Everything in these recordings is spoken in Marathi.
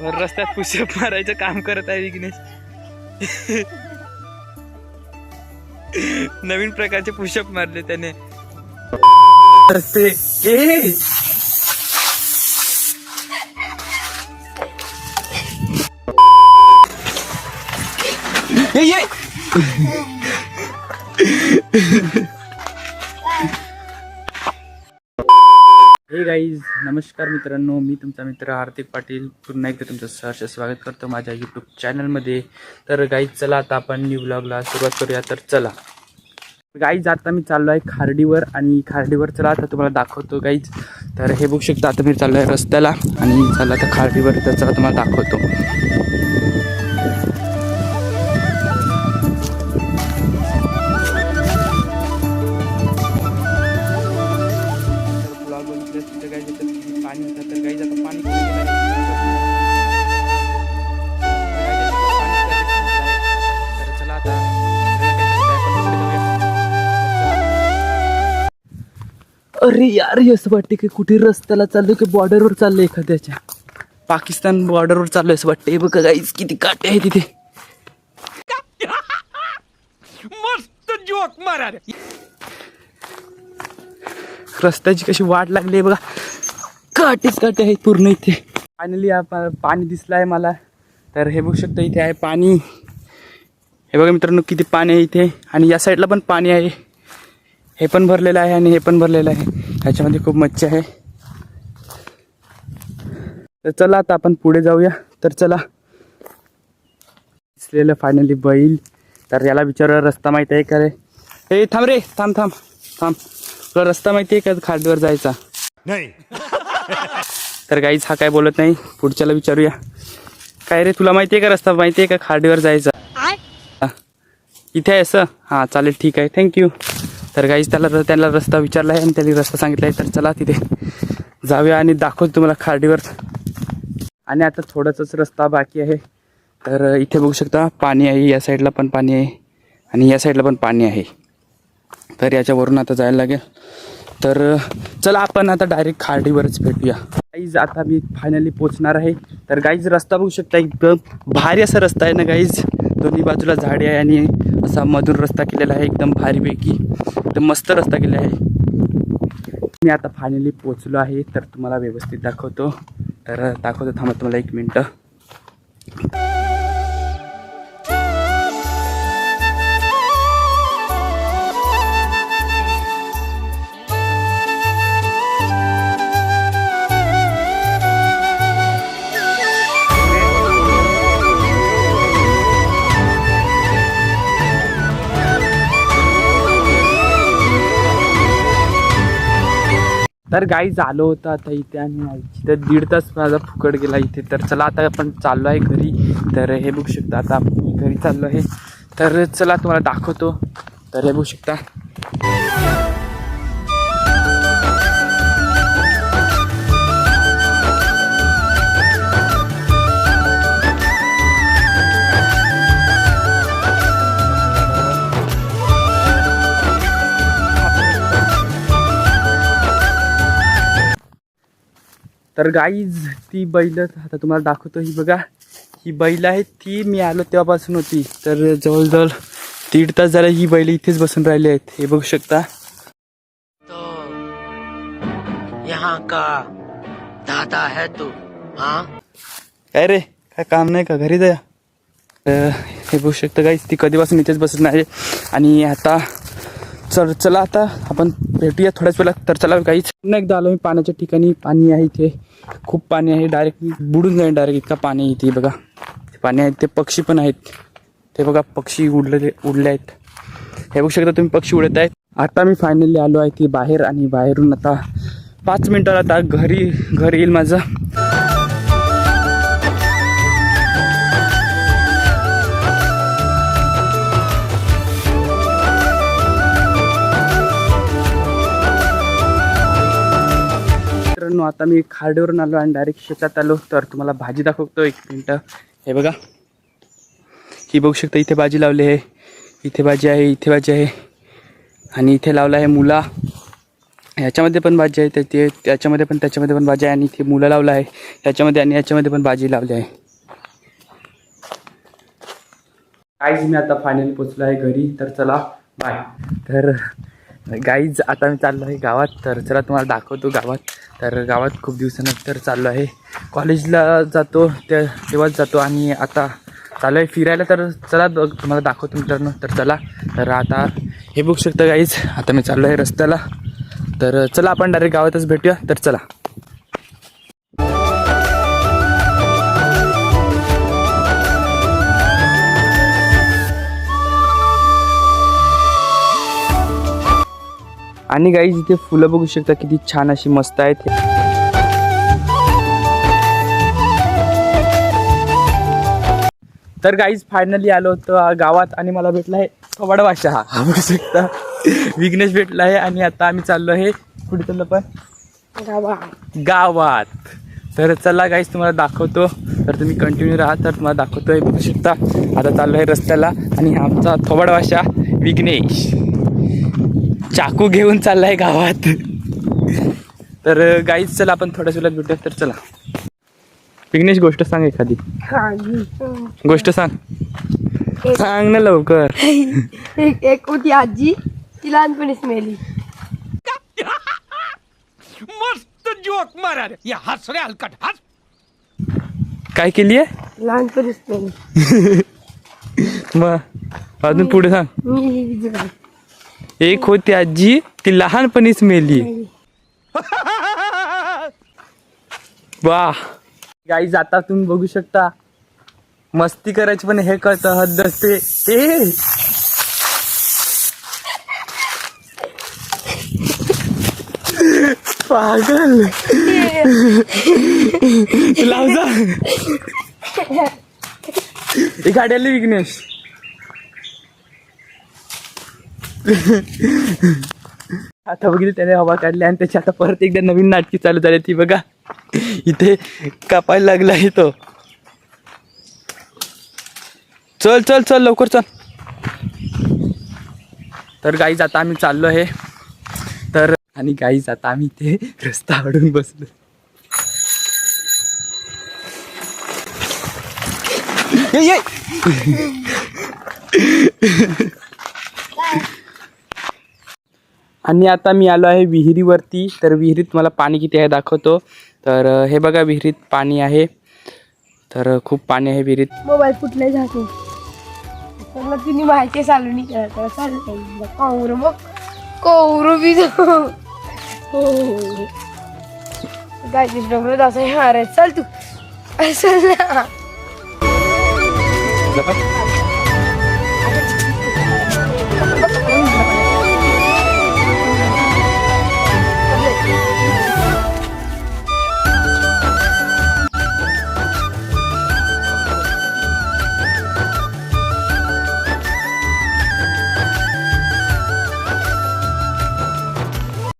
रस्त्यात पुशअप मारायचं काम करत आहे विघ्नेश नवीन प्रकारचे पुशअप मारले त्याने ये! हे गाईज नमस्कार मित्रांनो मी तुमचा मित्र हार्दिक पाटील. पुन्हा एकदा तुमचं सहर्ष स्वागत करतो माझ्या यूट्यूब चॅनलमध्ये तर गाईज चला आता आपण न्यू ब्लॉगला सुरुवात करूया. तर चला. गाईज आता मी चाललो आहे खार्डीवर आणि खार्डीवर चला आता तुम्हाला दाखवतो गाईज तर हे बघू शकता आता मी चाललो आहे रस्त्याला आणि चला आता खार्डीवर तर चला तुम्हाला दाखवतो. पाणी होतं तर काही आता पाणी कुठे गेलं तर चला आता अरे यार हे असं वाटते की कुठे रस्त्याला चाललो की बॉर्डरवर चाललो एखाद्याच्या. पाकिस्तान बॉर्डरवर चाललोय असं वाटतं हे बघा गाईच किती काटे आहे तिथे मस्त जोक मारा रस्त्याची कशी वाट लागली आहे बघा. काटेच काटे आहेत पूर्ण इथे. फायनली पाणी दिसलं आहे मला. तर हे बघू शकता इथे आहे पाणी. हे बघा मित्रांनो किती पाणी आहे इथे. आणि या साईडला पण पाणी आहे. हे पण भरलेलं आहे आणि हे पण भरलेलं आहे. ह्याच्यामध्ये खूप मच्छी आहे. तर चला आता आपण पुढे जाऊया. तर चला. दिसलेलं फायनली बैल. तर याला विचारा रस्ता माहीत आहे का रे? हे थांब रे. थांब थांब. थांब. तुला रस्ता माहिती आहे का खाडीवर जायचा? नाही. तर काहीच हा काय बोलत नाही. पुढच्याला विचारूया. काय रे तुला माहिती आहे का रस्ता? माहिती आहे का खाडीवर जायचा. इथे आहे असं हां चालेल ठीक आहे. थँक्यू तर काहीच त्याला त्याला रस्ता विचारला आहे आणि त्यांनी रस्ता सांगितला आहे तर चला तिथे जाऊया आणि दाखवतो तुम्हाला खाडीवर. आणि आता थोडासाच रस्ता बाकी आहे. तर इथे बघू शकता पाणी आहे. या साईडला पण पाणी आहे आणि या साईडला पण पाणी आहे. तर याच्यावरून आता जायला लागेल. तर चला आपण आता डायरेक्ट खाडीवरच भेटूया. गाईज आता मी फायनली पोचणार आहे. तर गाईज रस्ता बघू शकता एकदम भारी असा रस्ता आहे ना गाईज दोन्ही बाजूला झाडे आहे आणि असा मधुर रस्ता केलेला आहे एकदम भारीपैकी. एकदम मस्त रस्ता केला आहे. मी आता फायनली पोचलो आहे तर तुम्हाला व्यवस्थित दाखवतो. तर दाखवतो थांबा तुम्हाला एक मिनटं. तर गाई झालो होतं आता इथे आणि इथे दीड तास माझा फुकट गेला इथे. तर चला आता आपण चाललो आहे घरी. तर हे बघू शकता आता आपण घरी चाललो आहे. तर चला तुम्हाला दाखवतो. तर हे बघू शकता. तर गाईज ती बैल आता तुम्हाला दाखवतो ही बघा ही बैल आहे ती मी आलो तेव्हापासून होती. तर जवळजवळ दीड तास झाला ही बैल इथेच बसून राहिली आहेत. हे बघू शकता. तो यहाँ का दादा है तू हाँ? काय रे काय काम नाही का? घरी जाया हे बघू शकता गाईज ती कधीपासून इथेच बसून आहे. आणि आता चल चला आता आपण भेटूया थोड्याच वेळात. तर चला काहीच पुन्हा एकदा आलो मी पाण्याच्या ठिकाणी. पाणी आहे इथे. खूप पाणी आहे. डायरेक्ट बुडून जाईल डायरेक्ट इतका पाणी आहे इथे बघा. पाणी आहे ते पक्षी पण आहेत. ते बघा पक्षी उडले उडले आहेत. हे बघू शकता तुम्ही पक्षी उडत आहेत. आता मी फायनली आलो आहे ती बाहेर आणि बाहेरून आता पाच मिनिटाला आता घरी घर येईल माझं. आता मी खार्डीवरून आलो आणि डायरेक्ट शेतात आलो. तर तुम्हाला भाजी दाखवतो एक मिनटं. हे बघा. ही बघू शकता इथे भाजी लावली आहे. इथे भाजी आहे इथे भाजी आहे. आणि इथे लावला आहे मुला. ह्याच्यामध्ये पण भाजी आहे त्या- ते त्याच्यामध्ये पण त्याच्यामध्ये पण भाजी आहे आणि इथे मुलं लावलं आहे. याच्यामध्ये आणि याच्यामध्ये पण भाजी लावली आहे. काय मी आता फायनल पोचलो आहे घरी. तर चला बाय तर गाईज आता मी चाललो आहे गावात तर चला तुम्हाला दाखवतो गावात. तर गावात खूप दिवसानंतर चाललो आहे. कॉलेजला जातो ते तेव्हाच जातो आणि आता चालू आहे. फिरायला तर चला तुम्हाला दाखवतो मित्रांनो. तर चला तर आता हे बघू शकता गाईज आता मी चाललो आहे रस्त्याला. तर चला आपण डायरेक्ट गावातच भेटूया. तर चला. आणि गाईज इथे फुलं बघू शकता किती छान अशी मस्त आहेत तर गाईज फायनली आलो होतो गावात आणि मला भेटला आहे थोबाड भाषा हा बघू शकता. विघ्नेश भेटला आहे आणि आता आम्ही चाललो आहे कुठे चाललो पण? गावात. तर चला गाईज तुम्हाला दाखवतो. तर तुम्ही कंटिन्यू राहा तर तुम्हाला दाखवतोय. बघू शकता. आता चाललो आहे रस्त्याला आणि आमचा थोबाड भाषा विघ्नेश. चाकू घेऊन चाललाय गावात. तर गाईज चला आपण थोड्याच वेळात भेटूया तर चला. विघ्नेश गोष्ट सांग एखादी. गोष्ट सांग. सांग ना लवकर. एक एक होती आजी ती लहानपणीच मेली. मस्त जोक मारा रे या हस रे हलकट हस. काय केली आहे लहानपणीच मेली. मग अजून पुढे सांग. मी एक होती आजी ती लहानपणीच मेली. वा गाईज आता तुम्ही बघू शकता. मस्ती करायची पण हे कळतं हद्द असते. ए! पागल. लाव जा. ही गाडी आली विघ्नेश. आता बघितलं त्याने हवा काढली आणि त्याची आता परत एकदा नवीन नाटकी चालू झाली ती बघा. इथे कापायला लागला आहे तो. चल चल चल लवकर चल. तर गाईज आता आम्ही चाललो आहे. तर आणि गाईज आता आम्ही इथे रस्ता अडून बसलो. ये, ये. आणि आता मी आलो आहे विहिरीवरती. तर विहिरीत मला पाणी किती आहे दाखवतो. तर हे बघा विहिरीत पाणी आहे. तर खूप पाणी आहे विहिरीत. मोबाईल फुटले जातो त्याला तिने माहिती चालू नाही चालू मग कौर बी काय डोंगर असं हा रे चल तू. चल.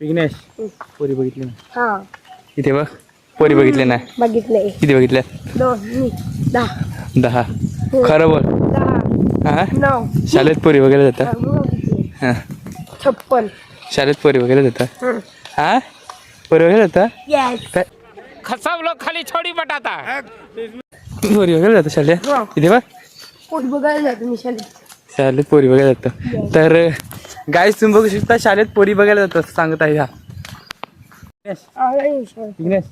विघ्नेश पोरी बघितली ना? हा. इथे बघ पोरी बघितले ना? बघितलंय किती बघितल्या? दोन मी दहा. दहा. खरं बोल. दहा. हा? नऊ. शाळेत पोरी वगैरे जातात बघितले. हा. छप्पन. शाळेत पोरी वगैरे जातात हं. हा? पोरी वगैरे जातात येस काय? खसावलो खाली छोडी बटाटा. पोरी वगैरे जातात शाळेत? हो. इथे बघ. पोट बघायला जातो मी शाळेत. शाळेत पोरी वगैरे जातात तर गाय तुम्ही बघू शकता शाळेत पोरी बघायला जातात सांगत आहे हा. विघ्नेश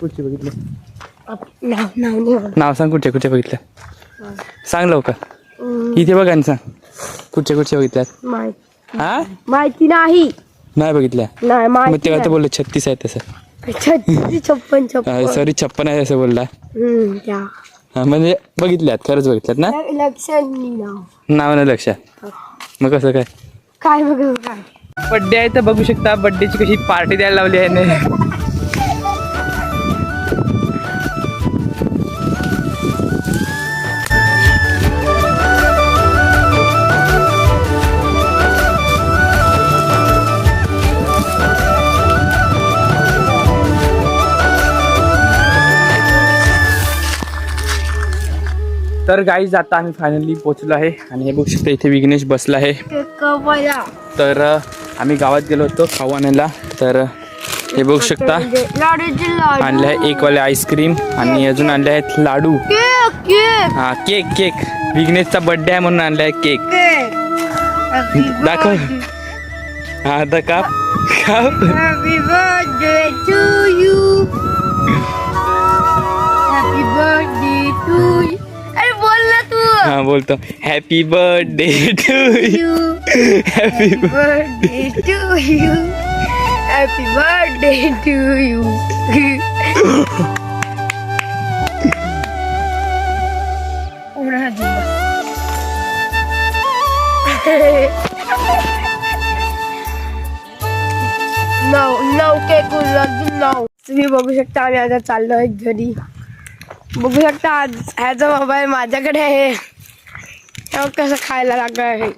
कुठची बघितली? आप- नाव नाव नाही म्हणत. नाव सांग कुठच्या कुठच्या बघितल्या सांग लवकर. इथे बघ आणि सांग. कुठच्या कुठच्या बघितल्यात? माहिती. हा? माहिती नाही. नाही बघितल्या. नाही मग तेव्हा तर. बोललो छत्तीस आहे तसं. छत्तीस छप्पन छप्पन. सॉरी छप्पन आहे असं बोलला. त्या. म्हणजे बघितल्यात खरंच बघितल्यात ना? लक्षात नाही नाव. नाव नाही लक्षात. मग कसं काय? काय बघ? काय बड्डे आहे तर बघू शकता. बड्डेची कशी पार्टी द्यायला लावली आहे तर गाईज आता आम्ही फायनली पोचलो आहे. आणि हे बघू शकता इथे विघ्नेश बसला आहे. तर आम्ही गावात गेलो होतो खाऊ आणायला तर हे बघू शकता लाडूचे आणले आहे एक वाले आईस्क्रीम आणि अजून आणले आहेत लाडू. हा केक केक विघ्नेशचा बर्थडे आहे म्हणून आणलाय केक केक दाखव. हा आता काप. काप. टू यू ना तू हा बोलतो happy birthday to you You. Happy birthday to you. Happy birthday to you. Una नऊ नऊ केक अजून नऊ तुम्ही बघू शकता आम्ही आता चाललो आहे घरी बघू शकता आज ह्याचा मोबाईल माझ्याकडे आहे तेव्हा कसं खायला लागलं आहे.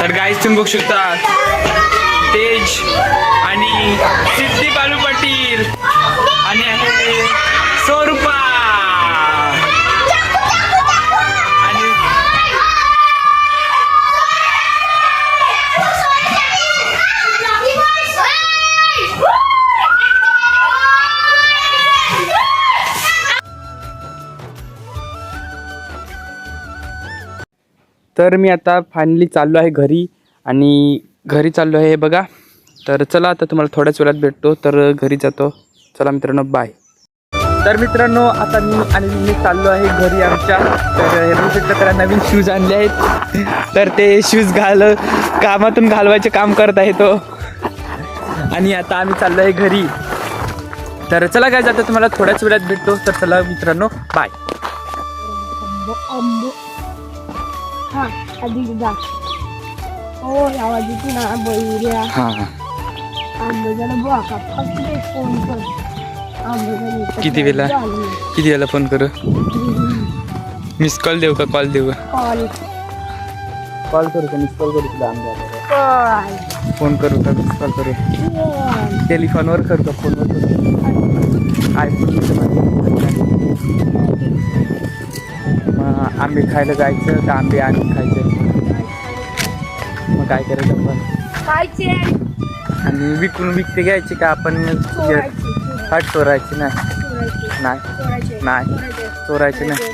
तर गाईज तुम्ही बघू शकता तेज आणि सिद्धी बालू पाटील आणि स्वरूपा. तर मी आता फायनली चाललो आहे घरी आणि घरी चाललो आहे हे बघा. तर चला आता तुम्हाला थोड्याच वेळात भेटतो. तर घरी जातो. चला मित्रांनो बाय तर मित्रांनो आता मी आणि मी चाललो आहे घरी आमच्या. तर हे त्याला नवीन शूज आणले आहेत. तर ते शूज घाल कामातून घालवायचे काम करत आहे तो. आणि आता आम्ही चाललो आहे घरी. तर चला काय जाता तुम्हाला थोड्याच वेळात भेटतो. तर चला मित्रांनो बाय हा हो आवाज येते ना बैऱ्या हां हां. आंबो जरा बुवा का फक्त फोन कर. किती वेळा? किती वेळेला फोन करू? मिस कॉल देऊ का कॉल देऊ? कॉल कॉल करू का मिस कॉल करू तुला कॉल फोन करू का मिस कॉल करू? टेलिफोनवर करू का फोनवर करू? आयफोन आंबे खायला जायचं का आंबे आणून खायचे? मग काय करायचं आपण? खायचे. आणि विकून विकते घ्यायचे का आपण? चोरायचे. हट चोरायची नाही चोरायचे. नाही. चोरायचे. नाही. चोरायचे. चोरायचे. नाही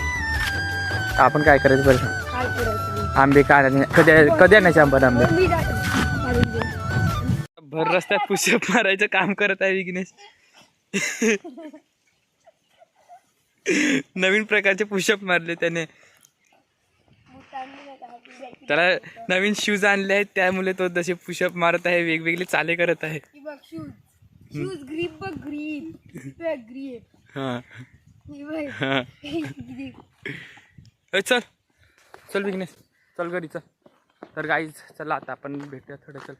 आपण काय करायचं बरं? आंबे काय कधी कधी आणायचे आपण आंबे? दे. भर रस्त्यात पुशअप मारायचं काम करत आहे विघ्नेश. नवीन प्रकारचे पुशअप मारले त्याने. त्याला नवीन शूज आणले आहेत त्यामुळे तो तसे पुशअप मारत आहे वेगवेगळे चाले करत आहे. ही बघ शूज शूज ग्रीप बघ ग्रीप ग्रीप हा. ही बघ. हा. grip. ए, चल. चल विघ्नेश. चल घरी चल. तर गाईज चला आता आपण भेटूया थोडं चल.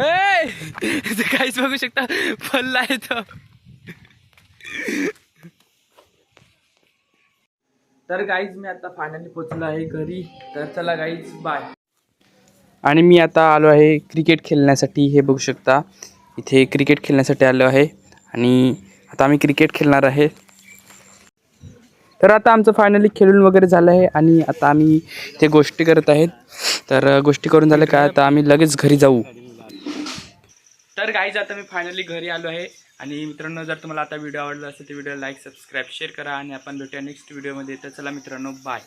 ए! गाईज बघू शकता. पल्ला आहे तो. तर गाईज मी आता फायनली पोचलो आहे घरी. तर चला गाईज बाय आणि मी आता आलो आहे क्रिकेट खेळण्यासाठी. हे बघू शकता इथे क्रिकेट खेळण्यासाठी आलो आहे. आणि आता आम्ही क्रिकेट खेळणार आहे. तर आता आमचं फायनली खेळून वगैरे झालं आहे आणि आता आम्ही ते गोष्टी करत आहेत. तर गोष्टी करून झालं का? आता आम्ही लगेच घरी जाऊ. तर गाईज आता मी फायनली घरी आलो आहे. आणि मित्रांनो जर तुम्हाला आता व्हिडिओ आवडला असेल तर व्हिडिओ लाईक सबस्क्राईब शेअर करा आणि आपण भेटूया नेक्स्ट व्हिडिओमध्ये तर चला मित्रांनो बाय